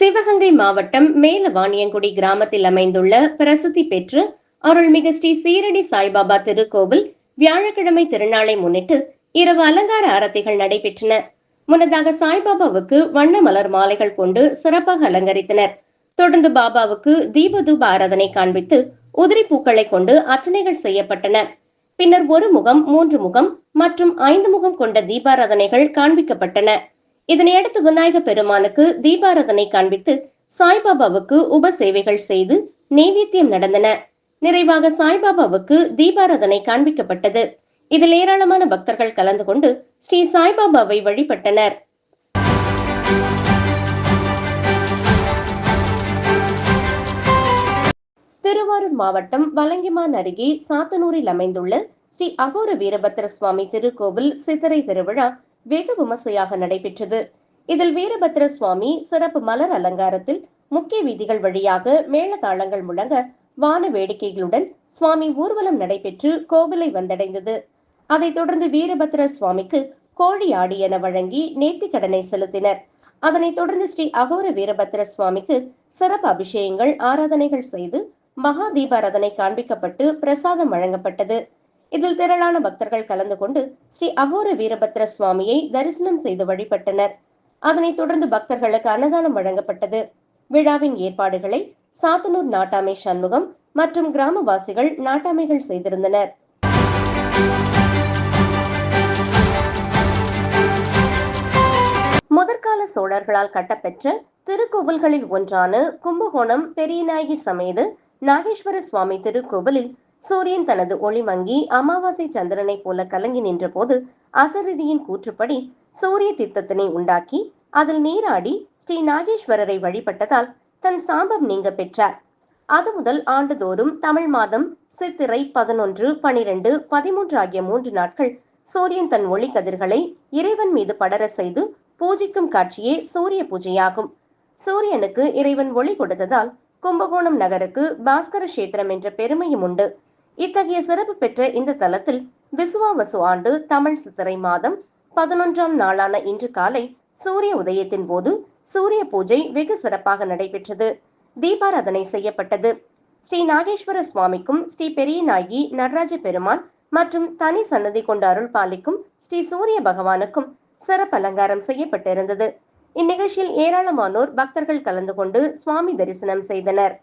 சிவகங்கை மாவட்டம் மேலவாணியங்குடி கிராமத்தில் அமைந்துள்ள பிரசித்தி பெற்று அருள்மிகு ஸ்ரீ சீரடி சாய்பாபா திருக்கோவில் வியாழக்கிழமை திருநாளை முன்னிட்டு இரவு அலங்கார ஆரத்திகள் நடைபெற்றன. முன்னதாக சாய்பாபாவுக்கு வண்ண மலர் மாலைகள் கொண்டு சிறப்பாக அலங்கரித்தனர். தொடர்ந்து பாபாவுக்கு தீபதூப ஆராதனை காண்பித்து உதிரி பூக்களை கொண்டு அர்ச்சனைகள் செய்யப்பட்டன. பின்னர் ஒரு முகம் மூன்று முகம் மற்றும் ஐந்து முகம் கொண்ட தீபாராதனைகள் காண்பிக்கப்பட்டன. இதனையடுத்து விநாயக பெருமானுக்கு தீபாரதனை காண்பித்து சாய்பாபாவுக்கு உப சேவைகள் செய்து நெய்வேத்தியம் நடந்தன. நிறைவாக சாய்பாபாவுக்கு தீபாரதனை காண்பிக்கப்பட்டது. இதில் ஏராளமான பக்தர்கள் கலந்து கொண்டு ஸ்ரீ சாய்பாபாவை வழிபட்டனர். திருவாரூர் மாவட்டம் வலங்கிமான் அருகே சாத்தனூரில் அமைந்துள்ள ஸ்ரீ அகோர வீரபத்திர சுவாமி திருக்கோவில் சித்திரை திருவிழா வெகு விமர்சையாக நடைபெற்றது. இதில் வீரபத்திர சுவாமி சிறப்பு மலர் அலங்காரத்தில் முக்கிய வீதிகள் வழியாக மேளதாளங்கள் முழங்க வான வேடிக்கைகளுடன் சுவாமி ஊர்வலம் நடைபெற்று கோவிலை வந்தடைந்தது. அதைத் தொடர்ந்து வீரபத்ர சுவாமிக்கு கோழி ஆடி என வழங்கி நேர்த்திக்கடனை செலுத்தினர். அதனைத் தொடர்ந்து ஸ்ரீ அகோர வீரபத்திர சுவாமிக்கு சிறப்பு அபிஷேகங்கள் ஆராதனைகள் செய்து மகா தீபாராதனை காண்பிக்கப்பட்டு பிரசாதம் வழங்கப்பட்டது. இதில் திரளான பக்தர்கள் கலந்து கொண்டு ஸ்ரீ அகோர வீரபத்ர சுவாமியை தரிசனம் செய்து வழிபட்டனர். அதனைத் தொடர்ந்து பக்தர்களுக்கு அன்னதானம் வழங்கப்பட்டது. விழாவின் ஏற்பாடுகளை சாத்தனூர் நாட்டாமை சண்முகம் மற்றும் கிராமவாசிகள் நாட்டாமைகள் செய்திருந்தனர். முதற்கால சோழர்களால் கட்டப்பெற்ற திருக்கோவில்களில் ஒன்றான கும்பகோணம் பெரியநாயகி சமேது நாகேஸ்வர சுவாமி திருக்கோவிலில் சூரியன் தனது ஒளி மங்கி அமாவாசை சந்திரனை போல கலங்கி நின்றபோது அசரதியின் கூற்றுப்படி சூரிய தித்தத்தினை உண்டாக்கி அதில் நீராடி ஸ்ரீ நாகேஸ்வரரை வழிபட்டதால் தன் சாபம் நீங்க பெற்றார். அது முதல் ஆண்டுதோறும் தமிழ் மாதம் சித்திரை பதினொன்று பனிரெண்டு பதிமூன்று ஆகிய மூன்று நாட்கள் சூரியன் தன் ஒளி கதிர்களை இறைவன் மீது படர செய்து பூஜிக்கும் காட்சியே சூரிய பூஜையாகும். சூரியனுக்கு இறைவன் ஒளி கொடுத்ததால் கும்பகோணம் நகருக்கு பாஸ்கர கஷேத்திரம் என்ற பெருமையும் உண்டு. இத்தகைய சிறப்பு பெற்ற இந்த தலத்தில் விசுவாவசு ஆண்டு தமிழ் சித்திரை மாதம் பதினொன்றாம் நாளான இன்று காலை சூரிய உதயத்தின் போது சூரிய பூஜை வெகு சிறப்பாக நடைபெற்றது. தீபாராதனை செய்யப்பட்டது. ஸ்ரீ நாகேஸ்வர சுவாமிக்கும் ஸ்ரீ பெரியநாயகி நடராஜ பெருமான் மற்றும் தனி சன்னதி கொண்ட அருள் பாலிக்கும் ஸ்ரீ சூரிய பகவானுக்கும் சிறப்பு அலங்காரம் செய்யப்பட்டிருந்தது. இந்நிகழ்ச்சியில் ஏராளமானோர் பக்தர்கள் கலந்து கொண்டு சுவாமி தரிசனம் செய்தனர்.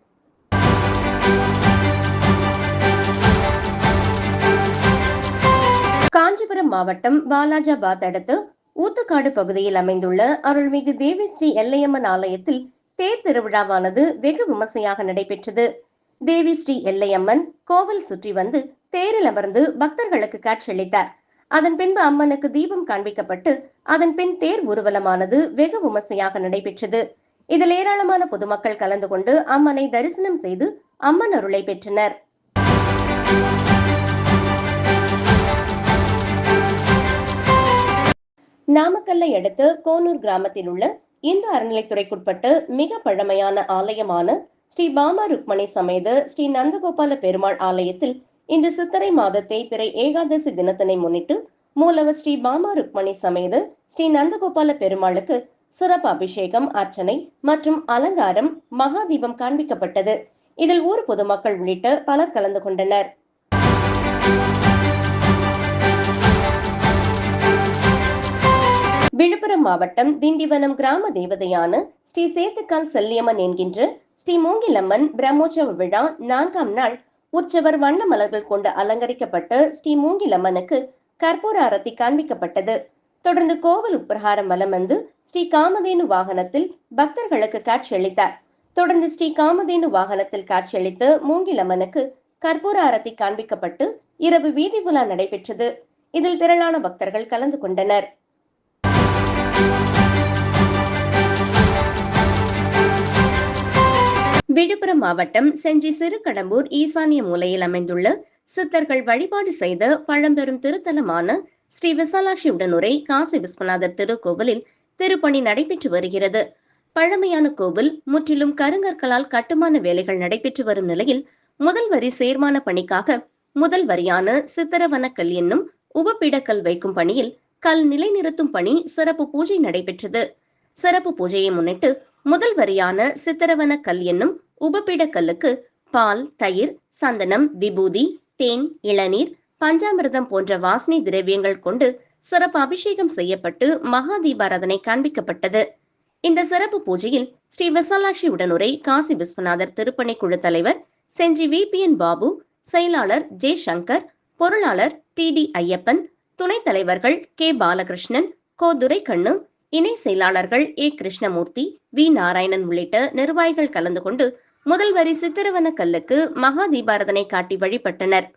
காஞ்சிபுரம் மாவட்டம் பாலாஜாபாத் அடுத்து ஊத்துக்காடு பகுதியில் அமைந்துள்ள அருள்மிகு தேவிஸ்ரீ எல்லையம்மன் ஆலயத்தில் தேர் திருவிழாவானது வெகு விமர்சையாக நடைபெற்றது. தேவிஸ்ரீ எல்லையம்மன் கோவில் சுற்றி வந்து தேரில் அமர்ந்து பக்தர்களுக்கு காட்சியளித்தார். அதன் பின்பு அம்மனுக்கு தீபம் காண்பிக்கப்பட்டு அதன் பின் தேர் ஊர்வலமானது வெகு விமர்சையாக நடைபெற்றது. இதில் ஏராளமான பொதுமக்கள் கலந்து கொண்டு அம்மனை தரிசனம் செய்து அம்மன் அருளை பெற்றனர். நாமக்கல்லை அடுத்து கோனூர் கிராமத்தில் உள்ள இந்து அறநிலைத்துறைக்குட்பட்டு மிக பழமையான ஆலயமான ஸ்ரீ பாமா ருக்மணி சமேத ஸ்ரீ நந்தகோபால பெருமாள் ஆலயத்தில் இன்று சித்திரை மாத தேய்பிறை ஏகாதசி தினத்தினை முன்னிட்டு மூலவர் ஸ்ரீ பாமா ருக்மணி சமேத ஸ்ரீ நந்தகோபால பெருமாளுக்கு சிறப்பு அபிஷேகம் அர்ச்சனை மற்றும் அலங்காரம் மகாதீபம் காண்பிக்கப்பட்டது. இதில் ஊர் பொதுமக்கள் உள்ளிட்ட பலர் கலந்து கொண்டனர். விழுப்புரம் மாவட்டம் திண்டிவனம் கிராம தேவதையான ஸ்ரீ சேத்துக்கால் செல்லியம்மன் என்கின்ற ஸ்ரீ மூங்கிலம்மன் பிரம்மோற்சவ விழா நான்காம் நாள் உற்சவர் வண்ண மலர்கள் கொண்டு அலங்கரிக்கப்பட்ட ஸ்ரீ மூங்கிலம்மனுக்கு கற்பூர அரத்தி காண்பிக்கப்பட்டது. தொடர்ந்து கோவில் உப்பிரகாரம் வலம் வந்து ஸ்ரீ காமதேனு வாகனத்தில் பக்தர்களுக்கு காட்சியளித்தார். தொடர்ந்து ஸ்ரீ காமதேனு வாகனத்தில் காட்சியளித்து மூங்கிலம்மனுக்கு கற்பூர அரத்தி காண்பிக்கப்பட்டு இரவு வீதி உலா நடைபெற்றது. இதில் திரளான பக்தர்கள் கலந்து கொண்டனர். விழுப்புரம் மாவட்டம் செஞ்சி சிறுகடம்பூர் ஈசானிய மூலையில் அமைந்துள்ள சித்தர்கள் வழிபாடு செய்த பழம்பெரும் திருத்தலமான ஸ்ரீ விசாலாட்சி உடனுரை காசி விஸ்வநாதர் திருக்கோவிலில் திருப்பணி நடைபெற்று வருகிறது. பழமையான கோவில் முற்றிலும் கருங்கற்களால் கட்டுமான வேலைகள் நடைபெற்று வரும் நிலையில் முதல் வரி சேர்மான பணிக்காக முதல் வரியான சித்தரவனக்கல் என்னும் உபப்பிடக்கல் வைக்கும் பணியில் கல் நிலைநிறுத்தும் பணி சிறப்பு பூஜை நடைபெற்றது. சிறப்பு பூஜையை முன்னிட்டு முதல் வரியான சித்தரவன கல் என்னும் உபபிடக்கல்லுக்கு பால் தயிர் சந்தனம் விபூதி தேன் இளநீர் பஞ்சாமிர்தம் போன்ற வாசனை திரவியங்கள் கொண்டு சிறப்பு அபிஷேகம் செய்யப்பட்டு மகா தீபாராதனை காண்பிக்கப்பட்டது. இந்த சிறப்பு பூஜையில் ஸ்ரீ விசாலாட்சி உடனுரை காசி விஸ்வநாதர் திருப்பணி குழு தலைவர் செஞ்சி விபிஎன் பாபு செயலாளர் ஜே சங்கர் பொருளாளர் டி டி ஐயப்பன் துணைத் தலைவர்கள் கே பாலகிருஷ்ணன் கோ துரைக்கண்ணு இணை செயலாளர்கள் ஏ. கிருஷ்ணமூர்த்தி வி. நாராயணன் உள்ளிட்ட நிர்வாகிகள் கலந்து கொண்டு முதல்வரி சித்திரவன கல்லுக்கு மகா தீபாரதனை காட்டி வழிபட்டனர்.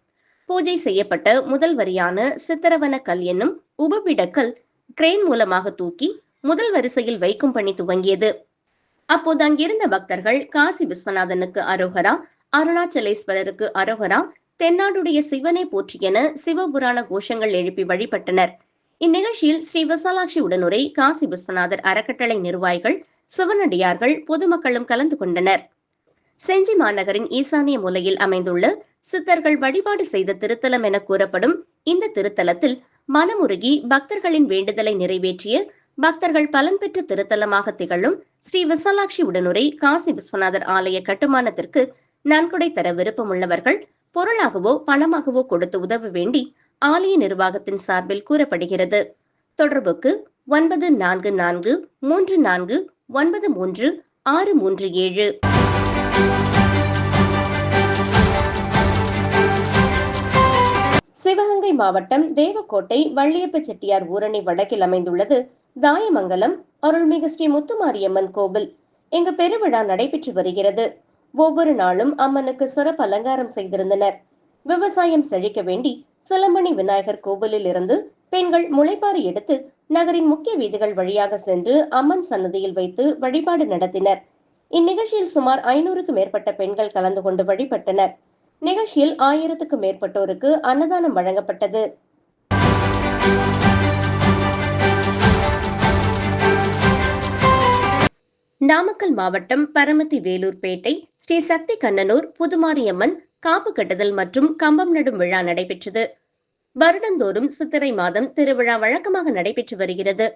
பூஜை செய்யப்பட்ட முதல் வரியான சித்திரவன கல் என்னும் உபபிடக்கல் கிரேன் மூலமாக தூக்கி முதல் வரிசையில் வைக்கும் பணி துவங்கியது. அப்போது அங்கிருந்த பக்தர்கள் காசி விஸ்வநாதனுக்கு அரோகரா அருணாச்சலேஸ்வரருக்கு அரோகரா தென்னாடுடைய சிவனை போற்றி என சிவபுராண கோஷங்கள் எழுப்பி வழிபட்டனர். இந்நிகழ்ச்சியில் ஸ்ரீ விசாலாட்சி உடனுரை காசி விஸ்வநாதர் அறக்கட்டளை நிர்வாகிகள் சிவனடியார்கள் பொதுமக்களும் கலந்து கொண்டனர். செஞ்சி மாநகரின் ஈசானிய மூலையில் அமைந்துள்ள சித்தர்கள் வழிபாடு செய்த திருத்தலம் என கூறப்படும் இந்த திருத்தலத்தில் மனமுருகி பக்தர்களின் வேண்டுதலை நிறைவேற்றிய பக்தர்கள் பலன் பெற்ற திருத்தலமாக திகழும் ஸ்ரீ விசாலாட்சி உடனுரை காசி விஸ்வநாதர் ஆலய கட்டுமானத்திற்கு நன்கொடை தர விருப்பமுள்ளவர்கள் பொருளாகவோ பணமாகவோ கொடுத்து உதவ வேண்டி ஆலய நிர்வாகத்தின் சார்பில் கூறப்படுகிறது. தொடர்புக்கு ஒன்பது நான்கு நான்கு மூன்று நான்கு ஒன்பது மூன்று ஆறு மூன்று ஏழு. சிவகங்கை மாவட்டம் தேவக்கோட்டை வள்ளியப்ப செட்டியார் ஊரணி வடக்கில் அமைந்துள்ளது தாயமங்கலம் அருள்மிகு ஸ்ரீ முத்துமாரியம்மன் கோவில். இங்கு பெருவிழா நடைபெற்று வருகிறது. ஒவ்வொரு நாளும் அம்மனுக்கு சிறப்பு அலங்காரம் செய்திருந்தனர். விவசாயம் செழிக்க வேண்டி சிலமணி விநாயகர் கோவிலில் இருந்து பெண்கள் முளைப்பாறு எடுத்து நகரின் முக்கிய வீதிகள் வழியாக சென்று அம்மன் சன்னதியில் வைத்து வழிபாடு நடத்தினர். இந்நிகழ்ச்சியில் சுமார் ஐநூறுக்கு மேற்பட்ட பெண்கள் கலந்து கொண்டு வழிபட்டனர். நிகழ்ச்சியில் ஆயிரத்துக்கு மேற்பட்டோருக்கு அன்னதானம் வழங்கப்பட்டது. நாமக்கல் மாவட்டம் பரமத்தி வேலூர்பேட்டை ஸ்ரீ சக்தி கண்ணனூர் புதுமாரியம்மன் காப்பு கட்டுதல் மற்றும் கம்பம் நடும் விழா நடைபெற்றது. வருடந்தோறும் சித்திரை மாதம் திருவிழா வழக்கமாக நடைபெற்று வருகிறது.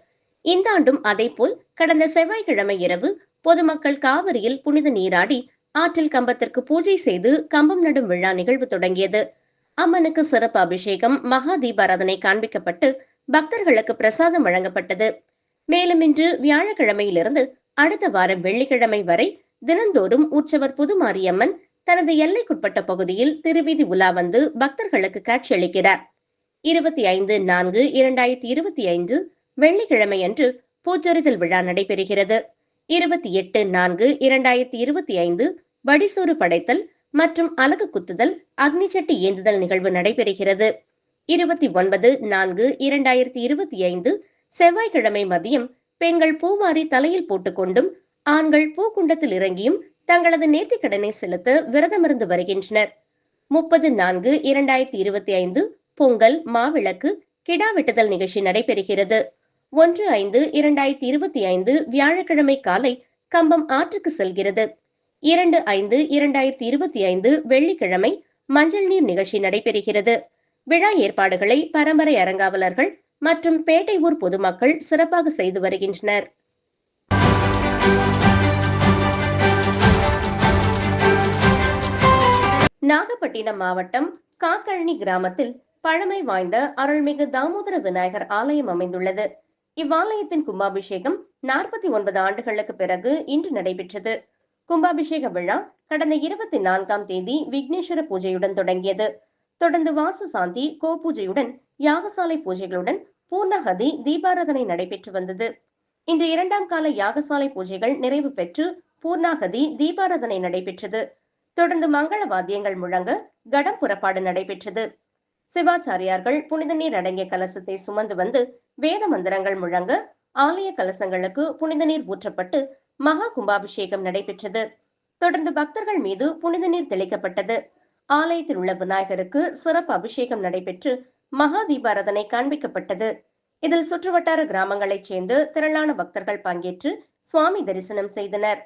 இந்த ஆண்டும் அதேபோல் கடந்த செவ்வாய்க்கிழமை இரவு பொதுமக்கள் காவிரியில் புனித நீராடி ஆற்றில் கம்பத்திற்கு பூஜை செய்து கம்பம் நடும் விழா நிகழ்வு தொடங்கியது. அம்மனுக்கு சிறப்பு அபிஷேகம் மகா தீபாராதனை காண்பிக்கப்பட்டு பக்தர்களுக்கு பிரசாதம் வழங்கப்பட்டது. மேலும் இன்று வியாழக்கிழமையிலிருந்து அடுத்த வாரம் வெள்ளிக்கிழமை வரை தினந்தோறும் உற்சவர் புதுமாரியம்மன் தனது எல்லைக்குட்பட்ட பகுதியில் திருவீதி உலா வந்து பக்தர்களுக்கு காட்சியளிக்கிறார் இருபத்தி ஐந்து நான்கு இரண்டாயிரத்தி இருபத்தி ஐந்து வெள்ளிக்கிழமை அன்று பூச்சொரிதல் விழா நடைபெறுகிறது. இருபத்தி எட்டு நான்கு இரண்டாயிரத்தி இருபத்தி ஐந்து வடிசூறு படைத்தல் மற்றும் அலகு குத்துதல் அக்னிச்சட்டி ஏந்துதல் நிகழ்வு நடைபெறுகிறது. இருபத்தி ஒன்பது நான்கு இரண்டாயிரத்தி இருபத்தி ஐந்து செவ்வாய்க்கிழமை மதியம் பெண்கள் பூவாரி தலையில் போட்டுக்கொண்டும் ஆண்கள் பூக்குண்டத்தில் இறங்கியும் தங்களது நேர்த்திக்கடனை செலுத்த விரதமிருந்து வருகின்றனர். முப்பது நான்கு இரண்டாயிரத்தி இருபத்தி ஐந்து பொங்கல் மாவிளக்கு கிடா வெட்டுதல் நிகழ்ச்சி நடைபெறுகிறது. ஒன்று ஐந்து இரண்டாயிரத்தி இருபத்தி ஐந்து வியாழக்கிழமை காலை கம்பம் ஆற்றுக்கு செல்கிறது. இரண்டு ஐந்து இரண்டாயிரத்தி இருபத்தி ஐந்து வெள்ளிக்கிழமை மஞ்சள் நீர் நிகழ்ச்சி நடைபெறுகிறது. விழா ஏற்பாடுகளை பரம்பரை அரங்காவலர்கள் மற்றும் பேட்டை ஊர் பொதுமக்கள் சிறப்பாக செய்து வருகின்றனர். நாகப்பட்டினம் மாவட்டம் காக்கழனி கிராமத்தில் பழமை வாய்ந்த அருள்மிகு தாமோதர விநாயகர் ஆலயம் அமைந்துள்ளது. இவ்வாலயத்தின் கும்பாபிஷேகம் நாற்பத்தி ஒன்பது ஆண்டுகளுக்கு பிறகு இன்று நடைபெற்றது. கும்பாபிஷேக விழா கடந்த இருபத்தி நான்காம் தேதி விக்னேஸ்வர பூஜையுடன் தொடங்கியது. தொடர்ந்து வாசு சாந்தி கோபூஜையுடன் யாகசாலை பூஜைகளுடன் பூர்ணகதி தீபாராதனை நடைபெற்று வந்தது. இன்று இரண்டாம் கால யாகசாலை பூஜைகள் நிறைவு பெற்று பூர்ணாகதி தீபாராதனை நடைபெற்றது. தொடர்ந்து மங்கள வாத்தியங்கள் முழங்க கடம் புறப்பாடு நடைபெற்றது. சிவாச்சாரியார்கள் புனித நீர் அடங்கிய கலசத்தை சுமந்து வந்து வேத மந்திரங்கள் முழங்க ஆலய கலசங்களுக்கு புனித நீர் ஊற்றப்பட்டு மகா கும்பாபிஷேகம் நடைபெற்றது. தொடர்ந்து பக்தர்கள் மீது புனித நீர் தெளிக்கப்பட்டது. ஆலயத்தில் உள்ள விநாயகருக்கு சிறப்பு அபிஷேகம் நடைபெற்று மகா தீபாரதனை காண்பிக்கப்பட்டது. இதில் சுற்றுவட்டார கிராமங்களைச் சேர்ந்து திரளான பக்தர்கள் பங்கேற்று சுவாமி தரிசனம் செய்தனர்.